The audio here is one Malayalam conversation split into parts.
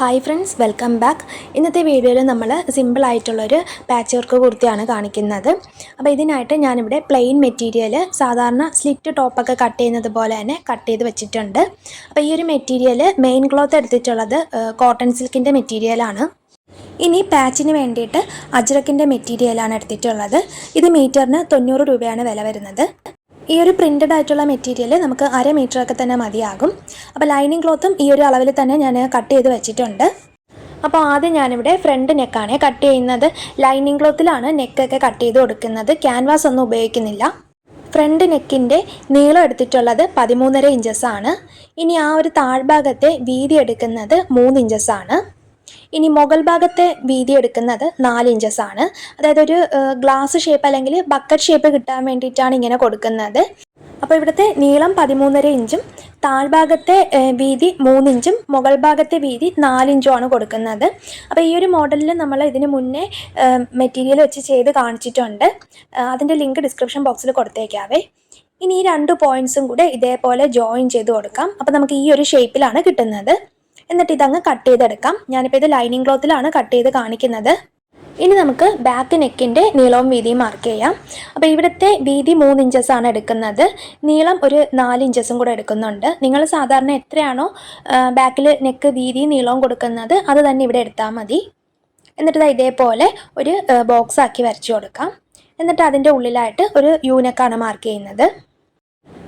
ഹായ് ഫ്രണ്ട്സ് വെൽക്കം ബാക്ക് ഇന്നത്തെ വീഡിയോയിൽ നമ്മൾ സിമ്പിളായിട്ടുള്ളൊരു പാച്ച് വർക്ക് കുർത്തിയാണ് കാണിക്കുന്നത്. അപ്പോൾ ഇതിനായിട്ട് ഞാനിവിടെ പ്ലെയിൻ മെറ്റീരിയൽ സാധാരണ സ്ലിറ്റ് ടോപ്പൊക്കെ കട്ട് ചെയ്യുന്നത് പോലെ തന്നെ കട്ട് ചെയ്ത് വെച്ചിട്ടുണ്ട്. അപ്പോൾ ഈ ഒരു മെറ്റീരിയൽ മെയിൻ ക്ലോത്ത് എടുത്തിട്ടുള്ളത് കോട്ടൺ സിൽക്കിന്റെ മെറ്റീരിയലാണ് ഇനി പാച്ചിന് വേണ്ടിയിട്ട് അജ്രക്കിന്റെ മെറ്റീരിയലാണ് എടുത്തിട്ടുള്ളത്. ഇത് മീറ്ററിന് തൊണ്ണൂറ് രൂപയാണ് വില വരുന്നത്. ഈ ഒരു പ്രിന്റഡ് ആയിട്ടുള്ള മെറ്റീരിയൽ നമുക്ക് അര മീറ്ററൊക്കെ തന്നെ മതിയാകും. അപ്പോൾ ലൈനിങ് ക്ലോത്തും ഈ ഒരു അളവിൽ തന്നെ ഞാൻ കട്ട് ചെയ്ത് വെച്ചിട്ടുണ്ട്. അപ്പോൾ ആദ്യം ഞാനിവിടെ ഫ്രണ്ട് നെക്കാണ് കട്ട് ചെയ്യുന്നത്. ലൈനിങ് ക്ലോത്തിലാണ് നെക്കൊക്കെ കട്ട് ചെയ്ത് കൊടുക്കുന്നത്. ക്യാൻവാസ് ഒന്നും ഉപയോഗിക്കുന്നില്ല. ഫ്രണ്ട് നെക്കിന്റെ നീളം എടുത്തിട്ടുള്ളത് പതിമൂന്നര ഇഞ്ചസ് ആണ്. ഇനി ആ ഒരു താഴ്ഭാഗത്തെ വീതി എടുക്കുന്നത് മൂന്ന് ഇഞ്ചസ് ആണ്. ഇനി മുകൾ ഭാഗത്തെ വീതി എടുക്കുന്നത് നാല് ഇഞ്ചസ് ആണ്. അതായത് ഒരു ഗ്ലാസ് ഷേപ്പ് അല്ലെങ്കിൽ ബക്കറ്റ് ഷേപ്പ് കിട്ടാൻ വേണ്ടിയിട്ടാണ് ഇങ്ങനെ കൊടുക്കുന്നത്. അപ്പോൾ ഇവിടുത്തെ നീളം പതിമൂന്നര ഇഞ്ചും താഴ്ഭാഗത്തെ വീതി മൂന്നിഞ്ചും മുകൾ ഭാഗത്തെ വീതി നാലിഞ്ചും ആണ് കൊടുക്കുന്നത്. അപ്പോൾ ഈ ഒരു മോഡലിൽ നമ്മൾ ഇതിന് മുന്നേ മെറ്റീരിയൽ വെച്ച് ചെയ്ത് കാണിച്ചിട്ടുണ്ട്. അതിന്റെ ലിങ്ക് ഡിസ്ക്രിപ്ഷൻ ബോക്സിൽ കൊടുത്തേക്കാവേ. ഇനി ഈ രണ്ട് പോയിന്റ്സും കൂടെ ഇതേപോലെ ജോയിൻ ചെയ്ത് കൊടുക്കാം. അപ്പോൾ നമുക്ക് ഈ ഒരു ഷേപ്പിലാണ് കിട്ടുന്നത്. എന്നിട്ട് ഇതങ്ങ് കട്ട് ചെയ്തെടുക്കാം. ഞാനിപ്പോൾ ഇത് ലൈനിങ് ക്ലോത്തിലാണ് കട്ട് ചെയ്ത് കാണിക്കുന്നത്. ഇനി നമുക്ക് ബാക്ക് നെക്കിന്റെ നീളവും വീതിയും മാർക്ക് ചെയ്യാം. അപ്പോൾ ഇവിടുത്തെ വീതി മൂന്ന് ഇഞ്ചസ് ആണ് എടുക്കുന്നത്. നീളം ഒരു നാല് ഇഞ്ചസും കൂടെ എടുക്കുന്നുണ്ട്. നിങ്ങൾ സാധാരണ എത്രയാണോ ബാക്കിൽ നെക്ക് വീതിയും നീളവും കൊടുക്കുന്നത് അത് തന്നെ ഇവിടെ എടുത്താൽ മതി. എന്നിട്ട് ഇതേപോലെ ഒരു ബോക്സ് ആക്കി വരച്ചു കൊടുക്കാം. എന്നിട്ട് അതിന്റെ ഉള്ളിലായിട്ട് ഒരു യൂനക്കാണ് മാർക്ക് ചെയ്യുന്നത്.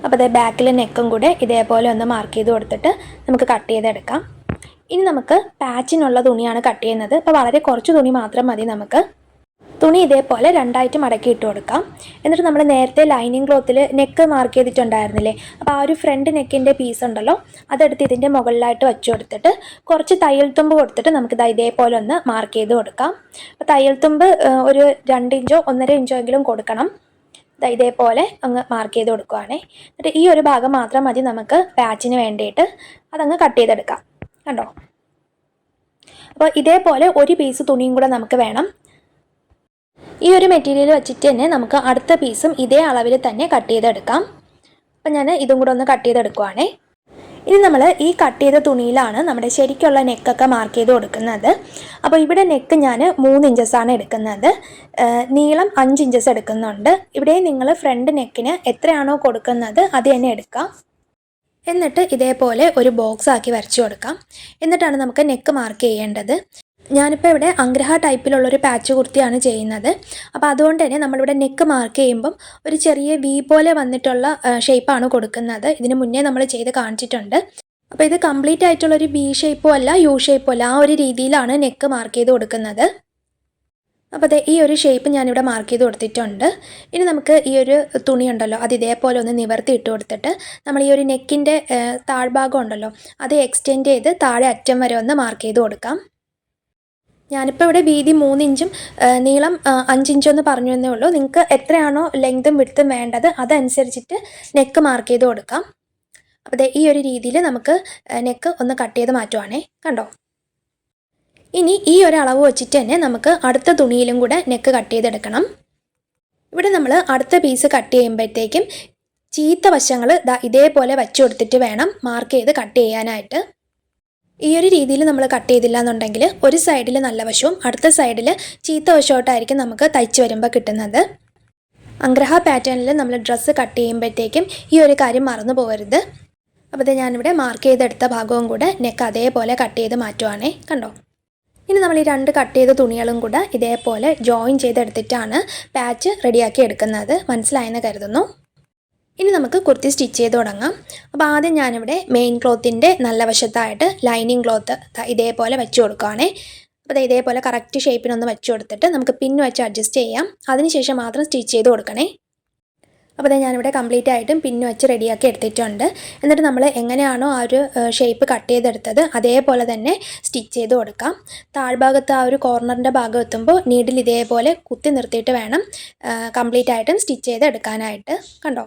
അപ്പോൾ അതേ ബാക്കിലെ നെക്കും കൂടെ ഇതേപോലെ ഒന്ന് മാർക്ക് ചെയ്ത് കൊടുത്തിട്ട് നമുക്ക് കട്ട് ചെയ്തെടുക്കാം. ഇനി നമുക്ക് പാച്ചിനുള്ള തുണിയാണ് കട്ട് ചെയ്യുന്നത്. അപ്പോൾ വളരെ കുറച്ച് തുണി മാത്രം മതി നമുക്ക്. തുണി ഇതേപോലെ രണ്ടായിട്ട് മടക്കി ഇട്ട് കൊടുക്കാം. എന്നിട്ട് നമ്മൾ നേരത്തെ ലൈനിങ് ക്ലോത്തിൽ നെക്ക് മാർക്ക് ചെയ്തിട്ടുണ്ടായിരുന്നില്ലേ? അപ്പോൾ ആ ഒരു ഫ്രണ്ട് നെക്കിന്റെ പീസ് ഉണ്ടല്ലോ അതെടുത്ത് ഇതിന്റെ മുകളിലായിട്ട് വെച്ച് കൊടുത്തിട്ട് കുറച്ച് തയ്യൽ തുമ്പ് കൊടുത്തിട്ട് നമുക്ക് ഇതാ ഇതേപോലെ ഒന്ന് മാർക്ക് ചെയ്ത് കൊടുക്കാം. അപ്പോൾ തയ്യൽ തുമ്പ് ഒരു രണ്ട് ഇഞ്ചോ ഒന്നര ഇഞ്ചോ എങ്കിലും കൊടുക്കണം. ഇതാ ഇതേപോലെ അങ്ങ് മാർക്ക് ചെയ്ത് കൊടുക്കുവാണേ. എന്നിട്ട് ഈ ഒരു ഭാഗം മാത്രം മതി നമുക്ക് പാച്ചിന് വേണ്ടിയിട്ട്. അതങ്ങ് കട്ട് ചെയ്തെടുക്കാം. കണ്ടോ? അപ്പോൾ ഇതേപോലെ ഒരു പീസ് തുണിയും കൂടെ നമുക്ക് വേണം. ഈ ഒരു മെറ്റീരിയൽ വെച്ചിട്ട് തന്നെ നമുക്ക് അടുത്ത പീസും ഇതേ അളവിൽ തന്നെ കട്ട് ചെയ്തെടുക്കാം. അപ്പം ഞാൻ ഇതും കൂടെ ഒന്ന് കട്ട് ചെയ്തെടുക്കുവാണേ. ഇനി നമ്മൾ ഈ കട്ട് ചെയ്ത തുണിയിലാണ് നമ്മുടെ ശരിക്കുള്ള നെക്കൊക്കെ മാർക്ക് ചെയ്ത് കൊടുക്കുന്നത്. അപ്പോൾ ഇവിടെ നെക്ക് ഞാൻ മൂന്ന് ഇഞ്ചസാണ് എടുക്കുന്നത്. നീളം അഞ്ച് ഇഞ്ചസ് എടുക്കുന്നുണ്ട്. ഇവിടെ നിങ്ങൾ ഫ്രണ്ട് നെക്കിന് എത്രയാണോ കൊടുക്കുന്നത് അത് തന്നെ എടുക്കാം. എന്നിട്ട് ഇതേപോലെ ഒരു ബോക്സ് ആക്കി വരച്ചു കൊടുക്കാം. എന്നിട്ടാണ് നമുക്ക് നെക്ക് മാർക്ക് ചെയ്യേണ്ടത്. ഞാനിപ്പോൾ ഇവിടെ അഗ്രഹ ടൈപ്പിലുള്ളൊരു പാച്ച് കുർത്തിയാണ് ചെയ്യുന്നത്. അപ്പോൾ അതുകൊണ്ട് തന്നെ നമ്മളിവിടെ നെക്ക് മാർക്ക് ചെയ്യുമ്പം ഒരു ചെറിയ വി പോലെ വന്നിട്ടുള്ള ഷേപ്പാണ് കൊടുക്കുന്നത്. ഇതിന് മുന്നേ നമ്മൾ ചെയ്ത് കാണിച്ചിട്ടുണ്ട്. അപ്പോൾ ഇത് കംപ്ലീറ്റ് ആയിട്ടുള്ളൊരു ബി ഷേപ്പോ അല്ല യു ഷേപ്പോ അല്ല. ആ ഒരു രീതിയിലാണ് നെക്ക് മാർക്ക് ചെയ്ത് കൊടുക്കുന്നത്. അപ്പോൾ അതെ ഈ ഒരു ഷേപ്പ് ഞാനിവിടെ മാർക്ക് ചെയ്ത് കൊടുത്തിട്ടുണ്ട്. ഇനി നമുക്ക് ഈ ഒരു തുണി ഉണ്ടല്ലോ അത് ഇതേപോലെ ഒന്ന് നിവർത്തി ഇട്ട് കൊടുത്തിട്ട് നമ്മൾ ഈ ഒരു നെക്കിന്റെ താഴ്ഭാഗം ഉണ്ടല്ലോ അത് എക്സ്റ്റെൻഡ് ചെയ്ത് താഴെ അറ്റം വരെ ഒന്ന് മാർക്ക് ചെയ്ത് കൊടുക്കാം. ഞാനിപ്പോൾ ഇവിടെ വീതി മൂന്നിഞ്ചും നീളം അഞ്ചിഞ്ചും എന്ന് പറഞ്ഞു എന്നേ ഉള്ളൂ. നിങ്ങൾക്ക് എത്രയാണോ ലെങ്തും വിടുത്തും വേണ്ടത് അതനുസരിച്ചിട്ട് നെക്ക് മാർക്ക് ചെയ്ത് കൊടുക്കാം. അപ്പോൾ ഈ ഒരു രീതിയിൽ നമുക്ക് നെക്ക് ഒന്ന് കട്ട് ചെയ്ത് മാറ്റുവാണേ. കണ്ടോ? ഇനി ഈ ഒരളവ് വെച്ചിട്ട് തന്നെ നമുക്ക് അടുത്ത തുണിയിലും കൂടെ നെക്ക് കട്ട് ചെയ്തെടുക്കണം. ഇവിടെ നമ്മൾ അടുത്ത പീസ് കട്ട് ചെയ്യുമ്പോഴത്തേക്കും ചീത്ത വശങ്ങൾ ഇതേപോലെ വച്ചു കൊടുത്തിട്ട് വേണം മാർക്ക് ചെയ്ത് കട്ട് ചെയ്യാനായിട്ട്. ഈ ഒരു രീതിയിൽ നമ്മൾ കട്ട് ചെയ്തില്ല എന്നുണ്ടെങ്കിൽ ഒരു സൈഡിൽ നല്ല വശവും അടുത്ത സൈഡിൽ ചീത്ത വശമായിട്ടായിരിക്കും നമുക്ക് തയ്ച്ച് വരുമ്പോൾ കിട്ടുന്നത്. അഗ്രഹ പാറ്റേണിൽ നമ്മൾ ഡ്രസ്സ് കട്ട് ചെയ്യുമ്പോഴത്തേക്കും ഈ ഒരു കാര്യം മറന്നു പോകരുത് അപ്പോൾ ഇത് ഞാനിവിടെ മാർക്ക് ചെയ്തെടുത്ത ഭാഗവും കൂടെ നെക്ക് അതേപോലെ കട്ട് ചെയ്ത് മാറ്റുവാണേ. കണ്ടോ? ഇനി നമ്മൾ ഈ രണ്ട് കട്ട് ചെയ്ത തുണികളും കൂടെ ഇതേപോലെ ജോയിൻ ചെയ്തെടുത്തിട്ടാണ് പാച്ച് റെഡിയാക്കി എടുക്കുന്നത്. മനസ്സിലായെന്ന് കരുതുന്നു. ഇനി നമുക്ക് കുർത്തി സ്റ്റിച്ച് ചെയ്ത് തുടങ്ങാം. അപ്പോൾ ആദ്യം ഞാനിവിടെ മെയിൻ ക്ലോത്തിന്റെ നല്ല വശത്തായിട്ട് ലൈനിങ് ക്ലോത്ത് ഇതേപോലെ വെച്ച് കൊടുക്കുകയാണേ അപ്പോൾ അത് ഇതേപോലെ കറക്റ്റ് ഷേപ്പിനൊന്ന് വെച്ച് കൊടുത്തിട്ട് നമുക്ക് പിന്ന് വെച്ച് അഡ്ജസ്റ്റ് ചെയ്യാം. അതിനുശേഷം മാത്രം സ്റ്റിച്ച് ചെയ്ത് കൊടുക്കണേ. അപ്പോൾ ഞാനിവിടെ കംപ്ലീറ്റ് ആയിട്ടും പിന്ന് വെച്ച് റെഡിയാക്കി എടുത്തിട്ടുണ്ട്. എന്നിട്ട് നമ്മൾ എങ്ങനെയാണോ ആ ഒരു ഷേപ്പ് കട്ട് ചെയ്തെടുത്തത് അതേപോലെ തന്നെ സ്റ്റിച്ച് ചെയ്ത് കൊടുക്കാം. താഴ്ഭാഗത്ത് ആ ഒരു കോർണറിന്റെ ഭാഗം എത്തുമ്പോൾ നീഡിൽ ഇതേപോലെ കുത്തി നിർത്തിയിട്ട് വേണം കംപ്ലീറ്റ് ആയിട്ടും സ്റ്റിച്ച് ചെയ്ത് എടുക്കാനായിട്ട്. കണ്ടോ?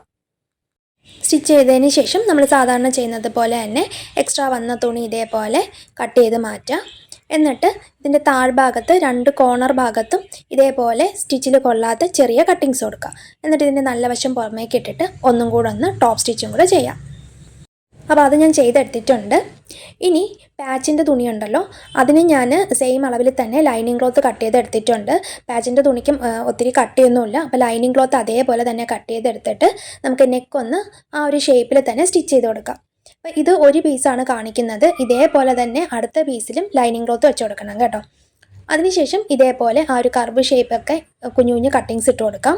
സ്റ്റിച്ച് ചെയ്തതിന് ശേഷം നമ്മൾ സാധാരണ ചെയ്യുന്നത് പോലെ തന്നെ എക്സ്ട്രാ വന്ന തുണി ഇതേപോലെ കട്ട് ചെയ്ത് മാറ്റാം. എന്നിട്ട് ഇതിന്റെ താഴ്ഭാഗത്ത് രണ്ട് കോർണർ ഭാഗത്തും ഇതേപോലെ സ്റ്റിച്ചിൽ കൊള്ളാത്ത ചെറിയ കട്ടിങ്സ് കൊടുക്കുക. എന്നിട്ട് ഇതിന്റെ നല്ല വശം പുറമേക്ക് ഇട്ടിട്ട് ഒന്നും കൂടെ ഒന്ന് ടോപ്പ് സ്റ്റിച്ചും കൂടെ ചെയ്യാം. അപ്പോൾ അത് ഞാൻ ചെയ്തെടുത്തിട്ടുണ്ട്. ഇനി പാച്ചിന്റെ തുണിയുണ്ടല്ലോ അതിന് ഞാൻ സെയിം അളവിൽ തന്നെ ലൈനിങ് ക്ലോത്ത് കട്ട് ചെയ്തെടുത്തിട്ടുണ്ട്. പാച്ചിന്റെ തുണിക്കും ഒത്തിരി കട്ട് ചെയ്യുന്നുമില്ല. അപ്പോൾ ലൈനിങ് ക്ലോത്ത് അതേപോലെ തന്നെ കട്ട് ചെയ്തെടുത്തിട്ട് നമുക്ക് നെക്കൊന്ന് ആ ഒരു ഷേപ്പിൽ തന്നെ സ്റ്റിച്ച് ചെയ്ത് കൊടുക്കാം. അപ്പോൾ ഇത് ഒരു പീസാണ് കാണിക്കുന്നത്. ഇതേപോലെ തന്നെ അടുത്ത പീസിലും ലൈനിങ് ക്ലോത്ത് വെച്ച് കൊടുക്കണം കേട്ടോ. അതിനുശേഷം ഇതേപോലെ ആ ഒരു കർവ് ഷേപ്പൊക്കെ കുഞ്ഞു കുഞ്ഞു കട്ടിങ്സ് ഇട്ട് കൊടുക്കാം.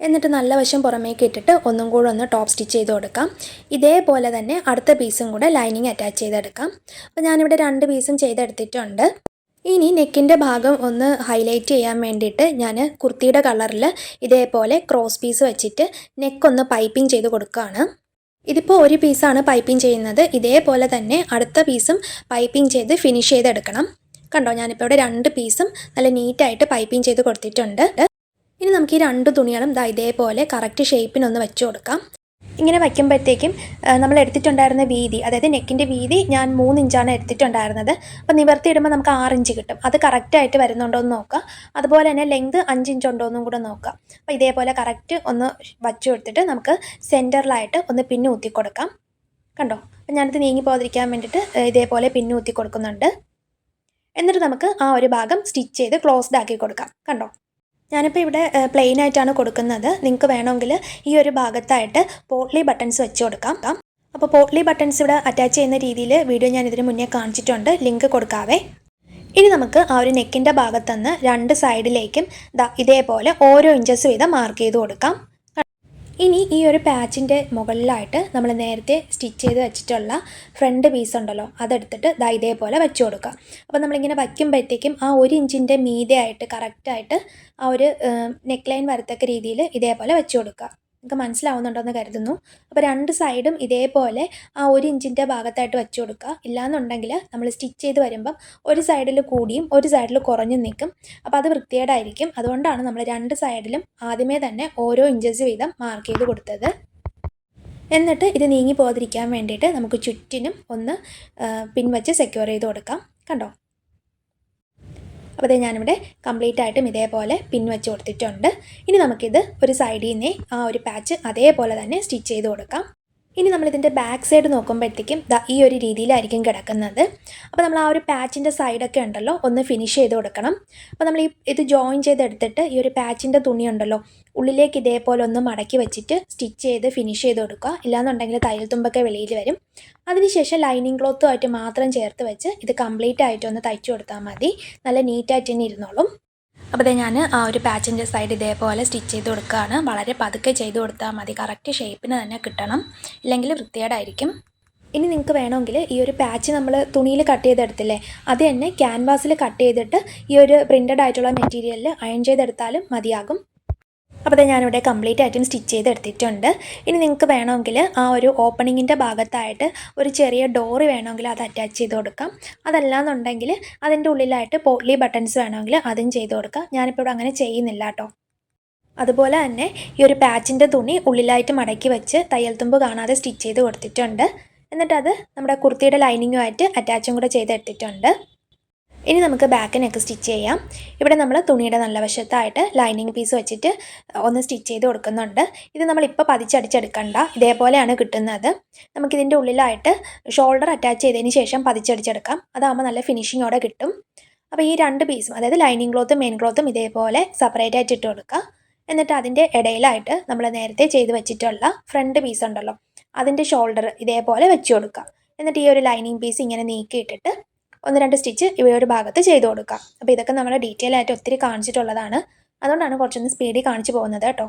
എന്നിട്ട് നല്ല വശം പുറമേക്ക് ഇട്ടിട്ട് ഒന്നും കൂടെ ഒന്ന് ടോപ്പ് സ്റ്റിച്ച് ചെയ്ത് കൊടുക്കാം. ഇതേപോലെ തന്നെ അടുത്ത പീസും കൂടെ ലൈനിങ് അറ്റാച്ച് ചെയ്തെടുക്കാം. അപ്പോൾ ഞാനിവിടെ രണ്ട് പീസും ചെയ്തെടുത്തിട്ടുണ്ട്. ഇനി നെക്കിന്റെ ഭാഗം ഒന്ന് ഹൈലൈറ്റ് ചെയ്യാൻ വേണ്ടിയിട്ട് ഞാൻ കുർത്തിയുടെ കളറിൽ ഇതേപോലെ ക്രോസ് പീസ് വെച്ചിട്ട് നെക്കൊന്ന് പൈപ്പിംഗ് ചെയ്ത് കൊടുക്കുകയാണ് ഇതിപ്പോൾ ഒരു പീസാണ് പൈപ്പിംഗ് ചെയ്യുന്നത്. ഇതേപോലെ തന്നെ അടുത്ത പീസും പൈപ്പിംഗ് ചെയ്ത് ഫിനിഷ് ചെയ്തെടുക്കണം. കണ്ടോ ഞാനിപ്പോൾ ഇവിടെ രണ്ട് പീസും നല്ല നീറ്റായിട്ട് പൈപ്പിംഗ് ചെയ്ത് കൊടുത്തിട്ടുണ്ട്. ഇനി നമുക്ക് ഈ രണ്ട് തുണികളും ദാ ഇതേപോലെ കറക്റ്റ് ഷേപ്പിനൊന്ന് വെച്ച് കൊടുക്കാം. ഇങ്ങനെ വയ്ക്കുമ്പോഴത്തേക്കും നമ്മൾ എടുത്തിട്ടുണ്ടായിരുന്ന വീതി അതായത് നെക്കിന്റെ വീതി ഞാൻ മൂന്നിഞ്ചാണ് എടുത്തിട്ടുണ്ടായിരുന്നത്. അപ്പോൾ നിവർത്തിയിടുമ്പോൾ നമുക്ക് ആറ് ഇഞ്ച് കിട്ടും. അത് കറക്റ്റായിട്ട് വരുന്നുണ്ടോ എന്ന് നോക്കുക അതുപോലെ തന്നെ ലെങ്ത് അഞ്ച് ഇഞ്ച് ഉണ്ടോ എന്നും കൂടെ നോക്കുക അപ്പോൾ ഇതേപോലെ കറക്റ്റ് ഒന്ന് വച്ചു കൊടുത്തിട്ട് നമുക്ക് സെന്ററിലായിട്ട് ഒന്ന് പിന്നെ ഊത്തി കൊടുക്കാം. കണ്ടോ? അപ്പോൾ ഞാനിത് നീങ്ങി പോകാതിരിക്കാൻ വേണ്ടിയിട്ട് ഇതേപോലെ പിന്നെ ഊത്തി കൊടുക്കുന്നുണ്ട്. എന്നിട്ട് നമുക്ക് ആ ഒരു ഭാഗം സ്റ്റിച്ച് ചെയ്ത് ക്ലോസ്ഡ് ആക്കി കൊടുക്കാം. കണ്ടോ? ഞാനിപ്പോൾ ഇവിടെ പ്ലെയിൻ ആയിട്ടാണ് കൊടുക്കുന്നത്. നിങ്ങൾക്ക് വേണമെങ്കിൽ ഈ ഒരു ഭാഗത്തായിട്ട് പോട്ട്ലി ബട്ടൺസ് വെച്ച് കൊടുക്കാം. അപ്പോൾ പോട്ട്ലി ബട്ടൺസ് ഇവിടെ അറ്റാച്ച് ചെയ്യുന്ന രീതിയിൽ വീഡിയോ ഞാൻ ഇതിന് മുന്നേ കാണിച്ചിട്ടുണ്ട്. ലിങ്ക് കൊടുക്കാവേ. ഇനി നമുക്ക് ആ ഒരു നെക്കിന്റെ ഭാഗത്തുനിന്ന് രണ്ട് സൈഡിലേക്കും ഇതേപോലെ ഓരോ ഇഞ്ചസ് വീതം മാർക്ക് ചെയ്ത് കൊടുക്കാം. ഇനി ഈ ഒരു പാച്ചിന്റെ മുകളിലായിട്ട് നമ്മൾ നേരത്തെ സ്റ്റിച്ച് ചെയ്ത് വെച്ചിട്ടുള്ള ഫ്രണ്ട് പീസ് ഉണ്ടല്ലോ അതെടുത്തിട്ട് ദാ ഇതേപോലെ വെച്ച് കൊടുക്കുക. അപ്പോൾ നമ്മളിങ്ങനെ വയ്ക്കുമ്പോഴത്തേക്കും ആ ഒരു ഇഞ്ചിന്റെ മീതെ ആയിട്ട് കറക്റ്റായിട്ട് ആ ഒരു നെക്ക് ലൈൻ വരത്തക്ക രീതിയിൽ ഇതേപോലെ വെച്ച് കൊടുക്കുക. നിങ്ങൾക്ക് മനസ്സിലാവുന്നുണ്ടെന്ന് കരുതുന്നു. അപ്പോൾ രണ്ട് സൈഡും ഇതേപോലെ ആ ഒരു ഇഞ്ചിന്റെ ഭാഗത്തായിട്ട് വെച്ച് കൊടുക്കുക. ഇല്ലാന്നുണ്ടെങ്കിൽ നമ്മൾ സ്റ്റിച്ച് ചെയ്ത് വരുമ്പം ഒരു സൈഡിൽ കൂടിയും ഒരു സൈഡിൽ കുറഞ്ഞും നിൽക്കും. അപ്പോൾ അത് വൃത്തികേടായിരിക്കും. അതുകൊണ്ടാണ് നമ്മൾ രണ്ട് സൈഡിലും ആദ്യമേ തന്നെ ഓരോ ഇഞ്ചസ് വീതം മാർക്ക് ചെയ്ത് കൊടുത്തത്. എന്നിട്ട് ഇത് നീങ്ങി പോകാതിരിക്കാൻ വേണ്ടിയിട്ട് നമുക്ക് ചുറ്റിനും ഒന്ന് പിൻവച്ച് സെക്യൂർ ചെയ്ത് കൊടുക്കാം. കണ്ടോ? അപ്പോൾ ഇത് ഞാനിവിടെ കംപ്ലീറ്റ് ആയിട്ടും ഇതേപോലെ പിൻ വെച്ച് കൊടുത്തിട്ടുണ്ട്. ഇനി നമുക്കിത് ഒരു സൈഡിൽ നിന്ന് ആ ഒരു പാച്ച് അതേപോലെ തന്നെ സ്റ്റിച്ച് ചെയ്ത് കൊടുക്കാം. ഇനി നമ്മളിതിന്റെ ബാക്ക് സൈഡ് നോക്കുമ്പോഴത്തേക്കും ദാ ഈ ഒരു രീതിയിലായിരിക്കും കിടക്കുന്നത്. അപ്പോൾ നമ്മൾ ആ ഒരു പാച്ചിന്റെ സൈഡൊക്കെ ഉണ്ടല്ലോ ഒന്ന് ഫിനിഷ് ചെയ്ത് കൊടുക്കണം. അപ്പോൾ നമ്മൾ ഈ ഇത് ജോയിൻ ചെയ്തെടുത്തിട്ട് ഈ ഒരു പാച്ചിന്റെ തുണി ഉണ്ടല്ലോ ഉള്ളിലേക്ക് ഇതേപോലെ ഒന്ന് മടക്കി വെച്ചിട്ട് സ്റ്റിച്ച് ചെയ്ത് ഫിനിഷ് ചെയ്ത് കൊടുക്കുക. ഇല്ലാന്നുണ്ടെങ്കിൽ തയ്യൽ തുമ്പൊക്കെ വെളിയിൽ വരും. അതിനുശേഷം ലൈനിങ് ക്ലോത്തുമായിട്ട് മാത്രം ചേർത്ത് വെച്ച് ഇത് കംപ്ലീറ്റ് ആയിട്ട് ഒന്ന് തയ്ച്ചു കൊടുത്താൽ മതി. നല്ല നീറ്റായിട്ട് തന്നെ ഇരുന്നോളും. അപ്പോൾ ഇതേ ഞാൻ ആ ഒരു പാച്ചിന്റെ സൈഡ് ഇതേപോലെ സ്റ്റിച്ച് ചെയ്ത് കൊടുക്കുകയാണ് വളരെ പതുക്കെ ചെയ്ത് കൊടുത്താൽ മതി. കറക്റ്റ് ഷേപ്പിന് തന്നെ കിട്ടണം. ഇല്ലെങ്കിൽ വൃത്തികേടായിരിക്കും. ഇനി നിങ്ങൾക്ക് വേണമെങ്കിൽ ഈ ഒരു പാച്ച് നമ്മൾ തുണിയിൽ കട്ട് ചെയ്തെടുത്തില്ലേ അത് തന്നെ ക്യാൻവാസിൽ കട്ട് ചെയ്തിട്ട് ഈ ഒരു പ്രിന്റഡ് ആയിട്ടുള്ള മെറ്റീരിയലിൽ അയൺ ചെയ്തെടുത്താലും മതിയാകും. അപ്പോൾ ദേ ഞാനിവിടെ കംപ്ലീറ്റ് ആയിട്ടും സ്റ്റിച്ച് ചെയ്തെടുത്തിട്ടുണ്ട് ഇനി നിങ്ങൾക്ക് വേണമെങ്കിൽ ആ ഒരു ഓപ്പണിങ്ങിന്റെ ഭാഗത്തായിട്ട് ഒരു ചെറിയ ഡോറ് വേണമെങ്കിൽ അത് അറ്റാച്ച് ചെയ്ത് കൊടുക്കാം. അതല്ലാന്നുണ്ടെങ്കിൽ അതിന്റെ ഉള്ളിലായിട്ട് പോട്ട്ലി ബട്ടൺസ് വേണമെങ്കിൽ അതും ചെയ്ത് കൊടുക്കാം. ഞാനിപ്പോൾ ഇവിടെ അങ്ങനെ ചെയ്യുന്നില്ല കേട്ടോ അതുപോലെ തന്നെ ഈ ഒരു പാച്ചിന്റെ തുണി ഉള്ളിലായിട്ട് മടക്കി വെച്ച് തയ്യൽ തുമ്പ് കാണാതെ സ്റ്റിച്ച് ചെയ്ത് കൊടുത്തിട്ടുണ്ട്. എന്നിട്ടത് നമ്മുടെ കുർത്തിയുടെ ലൈനിങ്ങുമായിട്ട് അറ്റാച്ചും കൂടെ ചെയ്തെടുത്തിട്ടുണ്ട് ഇനി നമുക്ക് ബാക്ക് നെക്ക് സ്റ്റിച്ച് ചെയ്യാം. ഇവിടെ നമ്മൾ തുണിയുടെ നല്ല വശത്തായിട്ട് ലൈനിങ് പീസ് വെച്ചിട്ട് ഒന്ന് സ്റ്റിച്ച് ചെയ്ത് കൊടുക്കുന്നുണ്ട്. ഇത് നമ്മൾ ഇപ്പോൾ പതിച്ചടിച്ചെടുക്കണ്ട. ഇതേപോലെയാണ് കിട്ടുന്നത്. നമുക്കിതിന്റെ ഉള്ളിലായിട്ട് ഷോൾഡർ അറ്റാച്ച് ചെയ്തതിന് ശേഷം പതിച്ചടിച്ചെടുക്കാം. അതാകുമ്പോൾ നല്ല ഫിനിഷിങ്ങോടെ കിട്ടും. അപ്പോൾ ഈ രണ്ട് പീസും അതായത് ലൈനിങ് ക്ലോത്തും മെയിൻ ക്ലോത്തും ഇതേപോലെ സെപ്പറേറ്റ് ആയിട്ട് ഇട്ട് കൊടുക്കുക എന്നിട്ട് അതിന്റെ ഇടയിലായിട്ട് നമ്മൾ നേരത്തെ ചെയ്ത് വെച്ചിട്ടുള്ള ഫ്രണ്ട് പീസ് ഉണ്ടല്ലോ അതിന്റെ ഷോൾഡർ ഇതേപോലെ വെച്ച് കൊടുക്കുക എന്നിട്ട് ഈ ഒരു ലൈനിങ് പീസ് ഇങ്ങനെ നീക്കിയിട്ടിട്ട് ഒന്ന് രണ്ട് സ്റ്റിച്ച് ഇവയൊരു ഭാഗത്ത് ചെയ്ത് കൊടുക്കാം അപ്പോൾ ഇതൊക്കെ നമ്മൾ ഡീറ്റെയിൽ ആയിട്ട് ഒത്തിരി കാണിച്ചിട്ടുള്ളതാണ്. അതുകൊണ്ടാണ് കുറച്ചൊന്ന് സ്പീഡിൽ കാണിച്ചു പോകുന്നത് കേട്ടോ.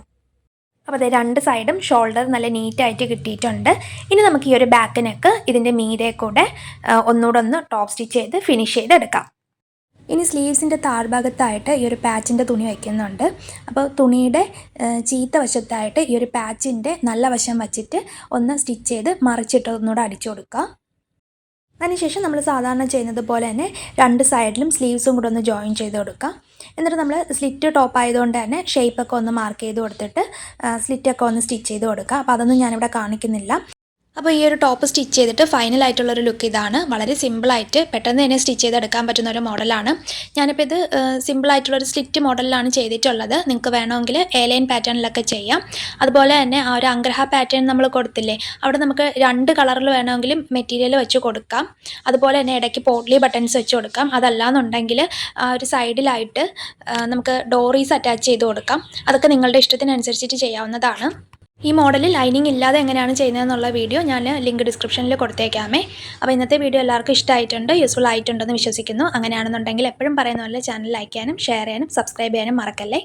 അപ്പോൾ അതെ രണ്ട് സൈഡും ഷോൾഡർ നല്ല നീറ്റായിട്ട് കിട്ടിയിട്ടുണ്ട്. ഇനി നമുക്ക് ഈ ഒരു ബാക്ക് നെക്ക് ഇതിന്റെ മീതെ കൂടെ ഒന്നുകൂടെ ഒന്ന് ടോപ്പ് സ്റ്റിച്ച് ചെയ്ത് ഫിനിഷ് ചെയ്തെടുക്കാം ഇനി സ്ലീവ്സിന്റെ താഴ്ഭാഗത്തായിട്ട് ഈ ഒരു പാച്ചിന്റെ തുണി വയ്ക്കുന്നുണ്ട് അപ്പോൾ തുണിയുടെ ചീത്ത വശത്തായിട്ട് ഈ ഒരു പാച്ചിന്റെ നല്ല വശം വച്ചിട്ട് ഒന്ന് സ്റ്റിച്ച് ചെയ്ത് മറിച്ചിട്ട് ഒന്നുകൂടെ അടിച്ചു കൊടുക്കുക. അതിനുശേഷം നമ്മൾ സാധാരണ ചെയ്യുന്നത് പോലെ തന്നെ രണ്ട് സൈഡിലും സ്ലീവ്സും കൂടെ ഒന്ന് ജോയിൻ ചെയ്ത് കൊടുക്കാം എന്നിട്ട് നമ്മൾ സ്ലിറ്റ് ടോപ്പ് ആയതുകൊണ്ട് തന്നെ ഷേപ്പൊക്കെ ഒന്ന് മാർക്ക് ചെയ്ത് കൊടുത്തിട്ട് സ്ലിറ്റൊക്കെ ഒന്ന് സ്റ്റിച്ച് ചെയ്ത് കൊടുക്കുക. അപ്പോൾ അതൊന്നും ഞാനിവിടെ കാണിക്കുന്നില്ല. അപ്പോൾ ഈ ഒരു ടോപ്പ് സ്റ്റിച്ച് ചെയ്തിട്ട് ഫൈനൽ ആയിട്ടുള്ള ഒരു ലുക്ക് ഇതാണ്. വളരെ സിമ്പിളായിട്ട് പെട്ടെന്ന് തന്നെ സ്റ്റിച്ച് ചെയ്തെടുക്കാൻ പറ്റുന്ന ഒരു മോഡലാണ് ഞാനിപ്പോൾ ഇത് സിമ്പിളായിട്ടുള്ളൊരു സ്ലിറ്റ് മോഡലിലാണ് ചെയ്തിട്ടുള്ളത്. നിങ്ങൾക്ക് വേണമെങ്കിൽ എ ലൈൻ പാറ്റേണിലൊക്കെ ചെയ്യാം. അതുപോലെ തന്നെ ആ ഒരു അഗ്രഹ പാറ്റേൺ നമ്മൾ കൊടുത്തില്ലേ അവിടെ നമുക്ക് രണ്ട് കളറിൽ വേണമെങ്കിലും മെറ്റീരിയൽ വെച്ച് കൊടുക്കാം. അതുപോലെ തന്നെ ഇടയ്ക്ക് പോട്ട്ലി ബട്ടൺസ് വെച്ച് കൊടുക്കാം. അതല്ലാന്നുണ്ടെങ്കിൽ ആ ഒരു സൈഡിലായിട്ട് നമുക്ക് ഡോറീസ് അറ്റാച്ച് ചെയ്ത് കൊടുക്കാം. അതൊക്കെ നിങ്ങളുടെ ഇഷ്ടത്തിനനുസരിച്ചിട്ട് ചെയ്യാവുന്നതാണ്. ഈ മോഡലിൽ ലൈനിങ് ഇല്ലാതെ എങ്ങനെയാണ് ചെയ്യുന്നതെന്നുള്ള വീഡിയോ ഞാൻ ലിങ്ക് ഡിസ്ക്രിപ്ഷനിൽ കൊടുത്തേക്കാമേ. അപ്പോൾ ഇന്നത്തെ വീഡിയോ എല്ലാവർക്കും ഇഷ്ടമായിട്ടുണ്ട് യൂസ്ഫുൾ ആയിട്ടുണ്ടെന്ന് വിശ്വസിക്കുന്നു. അങ്ങനെയാണെന്നുണ്ടെങ്കിൽ എപ്പോഴും പറയുന്ന പോലെ ചാനൽ ലൈക്ക് ചെയ്യാനും ഷെയർ ചെയ്യാനും സബ്സ്ക്രൈബ് ചെയ്യാനും മറക്കല്ലേ?